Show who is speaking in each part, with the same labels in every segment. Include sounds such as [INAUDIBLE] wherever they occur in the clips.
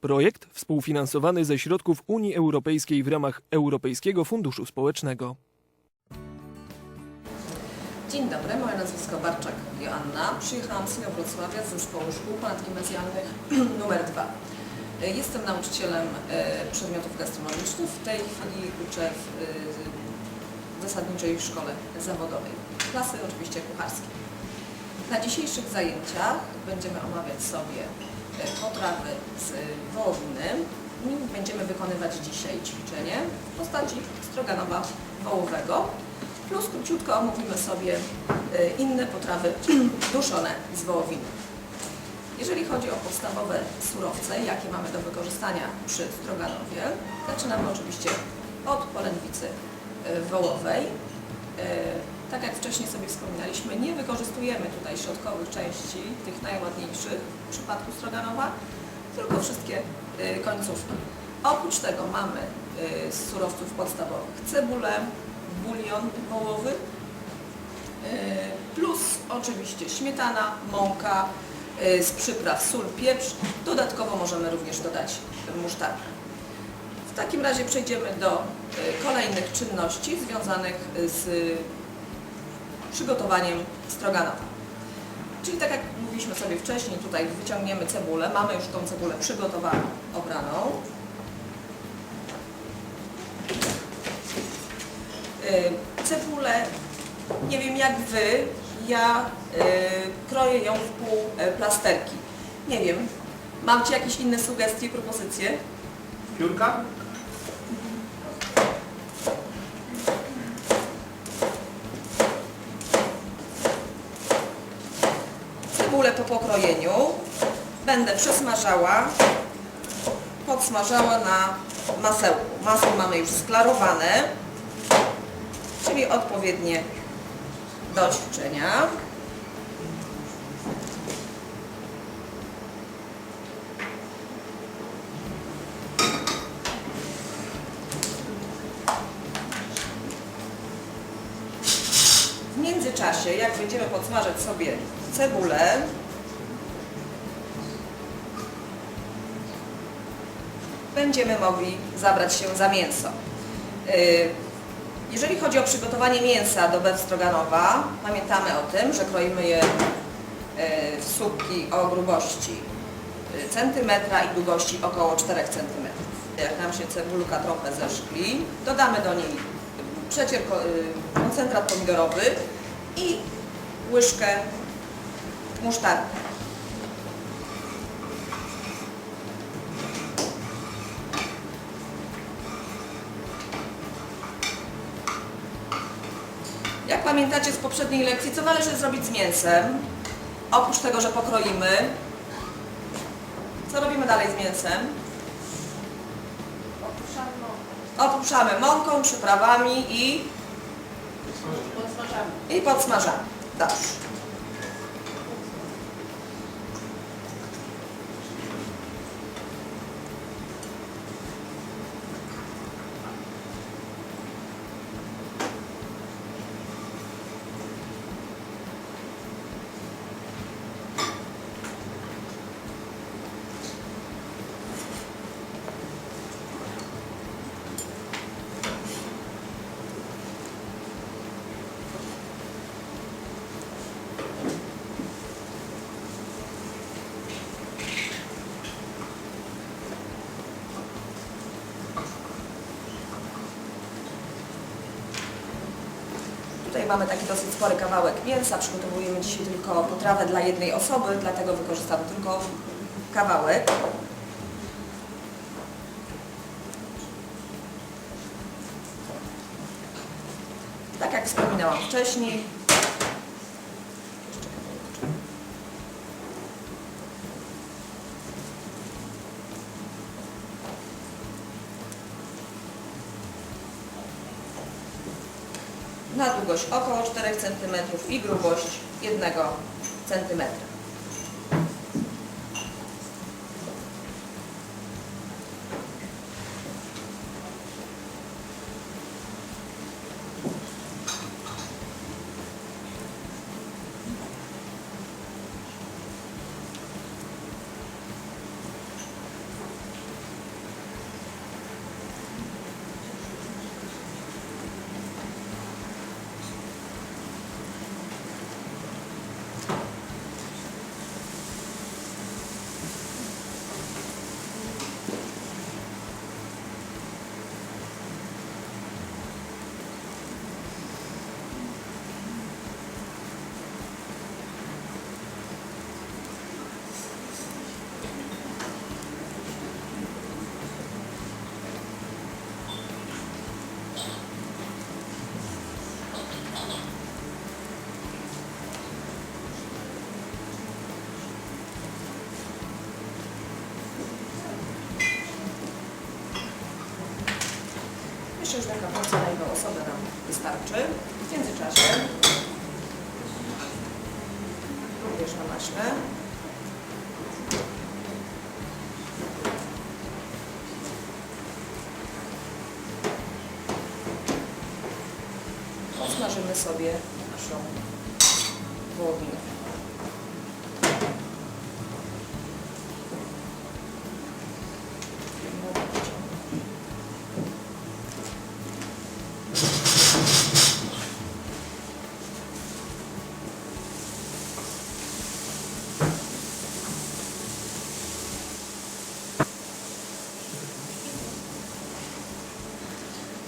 Speaker 1: Projekt współfinansowany ze środków Unii Europejskiej w ramach Europejskiego Funduszu Społecznego.
Speaker 2: Dzień dobry, moje nazwisko Barczak Joanna. Przyjechałam z Wrocławia z zespołu szkół ponadgimnazjalnych [CLEARS THROAT] numer 2. Jestem nauczycielem e, przedmiotów gastronomicznych. W tej chwili uczę w e, zasadniczej szkole zawodowej. Klasy oczywiście kucharskie. Na dzisiejszych zajęciach będziemy omawiać sobie potrawy z wołowiny będziemy wykonywać dzisiaj ćwiczenie w postaci stroganowa wołowego plus króciutko omówimy sobie e, inne potrawy [CLEARS THROAT] duszone z wołowiny. Jeżeli chodzi o podstawowe surowce, jakie mamy do wykorzystania przy stroganowie, zaczynamy oczywiście od polędwicy e, wołowej. Tak jak wcześniej sobie wspominaliśmy, nie wykorzystujemy tutaj środkowych części, tych najładniejszych w przypadku stroganowa, tylko wszystkie e, końcówki. Oprócz tego mamy e, z surowców podstawowych cebulę, bulion wołowy, e, plus oczywiście śmietana, mąka, z przypraw sól, pieprz. Dodatkowo możemy również dodać musztardę. W takim razie przejdziemy do kolejnych czynności związanych z przygotowaniem stroganowa. Czyli tak jak mówiliśmy sobie wcześniej, tutaj wyciągniemy cebulę, mamy już tą cebulę przygotowaną, obraną. Y, Cebulę, nie wiem jak Wy, ja y, kroję ją w pół y, plasterki. Nie wiem, mam Ci jakieś inne sugestie, propozycje?
Speaker 3: Piórka?
Speaker 2: Cebulę po pokrojeniu będę przesmażała, podsmażała na masełku. Masło mamy już sklarowane, czyli odpowiednie do ćwiczenia. W międzyczasie, jak będziemy podsmażać sobie cebulę, będziemy mogli zabrać się za mięso. Y, Jeżeli chodzi o przygotowanie mięsa do bestroganowa, pamiętamy o tym, że kroimy je y, w słupki o grubości y, centymetra i długości około 4 centymetrów. Jak nam się cebulka trochę zeszkli, dodamy do niej przecier, ko- koncentrat pomidorowy i łyżkę musztardy. Pamiętacie z poprzedniej lekcji, co należy zrobić z mięsem? Oprócz tego, że pokroimy, co robimy dalej z mięsem? Oprószamy mąką, przyprawami i, i podsmażamy. Dobrze. Tutaj mamy taki dosyć spory kawałek mięsa. Przygotowujemy dzisiaj tylko potrawę dla jednej osoby, dlatego wykorzystam tylko kawałek. Tak jak wspominałam wcześniej. Na długość około 4 cm i grubość 1 cm. Myślę, że porcja na jedną osobę nam wystarczy. W międzyczasie również na maśle. Posmażymy sobie naszą wołowinę.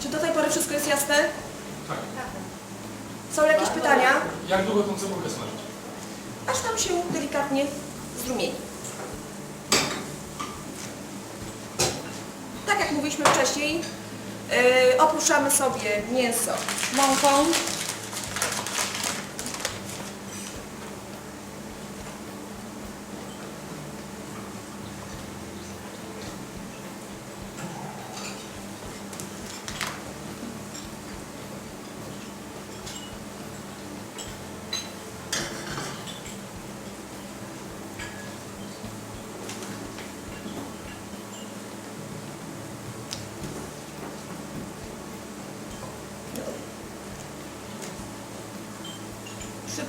Speaker 2: Czy do tej pory wszystko jest jasne?
Speaker 3: Tak.
Speaker 2: Są jakieś pytania?
Speaker 3: Jak długo tą cebulkę smażyć?
Speaker 2: Aż nam się delikatnie zrumieni. Tak jak mówiliśmy wcześniej, yy, sobie mięso mąką.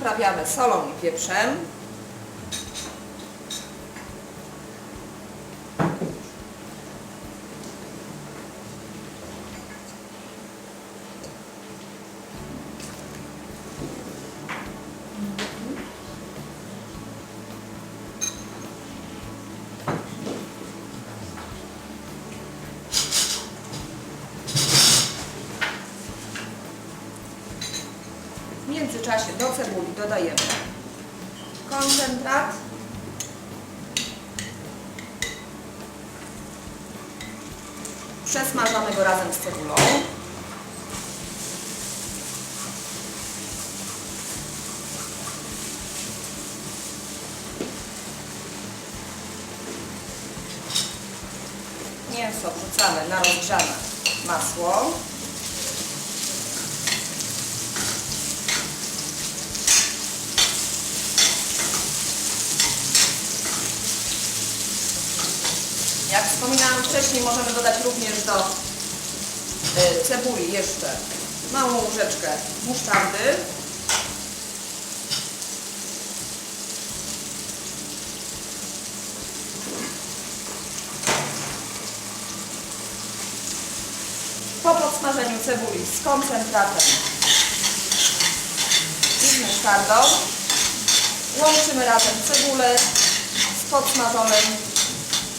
Speaker 2: Przyprawiamy solą i pieprzem. W międzyczasie do cebuli dodajemy koncentrat. Przesmażamy go razem z cebulą. Mięso wrzucamy na rozgrzane masło. Jak wspominałam wcześniej, możemy dodać również do y, cebuli jeszcze małą łyżeczkę musztardy. Po podsmażeniu cebuli z koncentratem i musztardą łączymy razem cebulę z podsmażonym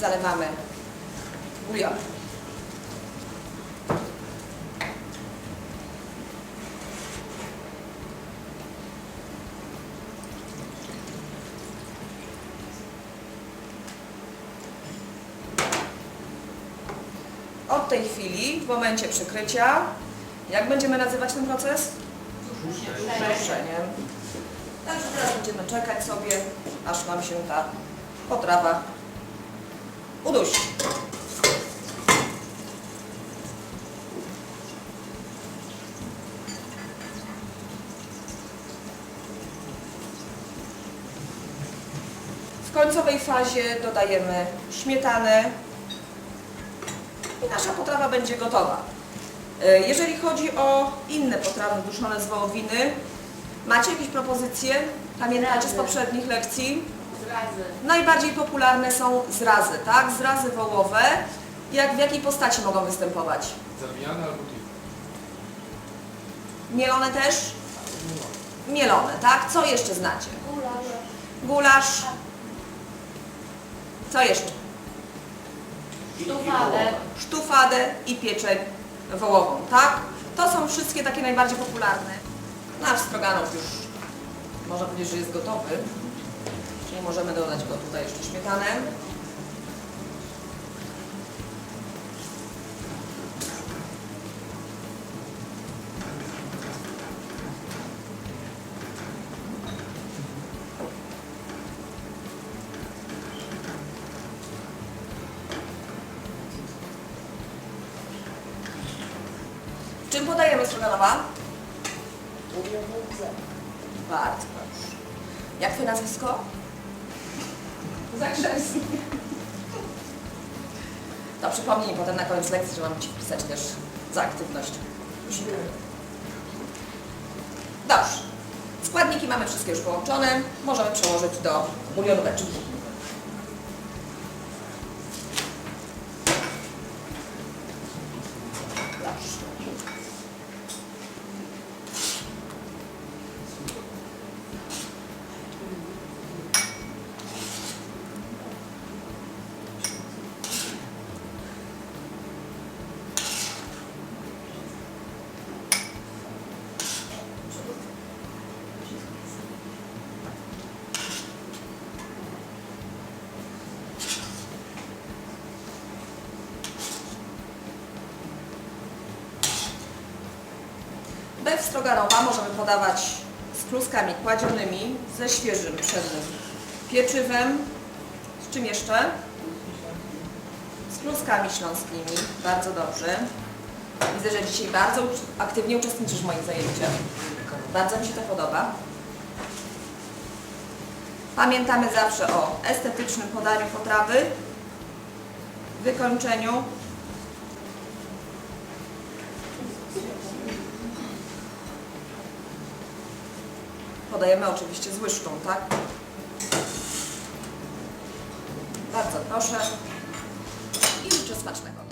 Speaker 2: zalewamy bulionem. Od tej chwili, w momencie przykrycia, jak będziemy nazywać ten proces? Suszeniem. Także teraz będziemy czekać sobie, aż nam się ta potrawa udusi. W końcowej fazie dodajemy śmietanę i nasza potrawa będzie gotowa. E, Jeżeli chodzi o inne potrawy duszone z wołowiny, macie jakieś propozycje? Pamiętacie z poprzednich lekcji?
Speaker 4: Zrazy.
Speaker 2: Najbardziej popularne są zrazy, tak? Zrazy wołowe. Jak, w jakiej postaci mogą występować?
Speaker 3: Zabijane albo tu.
Speaker 2: Mielone też? Mielone, tak? Co jeszcze znacie?
Speaker 4: Gulasz.
Speaker 2: Gulasz. Co jeszcze?
Speaker 4: Sztufadę.
Speaker 2: Sztufadę i pieczeń wołową, tak? To są wszystkie takie najbardziej popularne. Nasz stroganów już można powiedzieć, że jest gotowy. Czyli możemy dodać go tutaj jeszcze śmietanem. Czym podajemy stroganowa? Bardzo proszę. Jak twoje nazwisko? Zagrzewski. To przypomnij mi potem na koniec lekcji, że mam Ci wpisać też za aktywność. Dobrze. Składniki mamy wszystkie już połączone. Możemy przełożyć do bulionóweczki. Bez stroganowa możemy podawać z kluskami kładzionymi, ze świeżym pszennym pieczywem. Z czym jeszcze? Z kluskami śląskimi. Bardzo dobrze. Widzę, że dzisiaj bardzo aktywnie uczestniczysz w moim zajęciach. Bardzo mi się to podoba. Pamiętamy zawsze o estetycznym podaniu potrawy, wykończeniu Podajemy oczywiście z łyżką, tak? Bardzo proszę i życzę smacznego.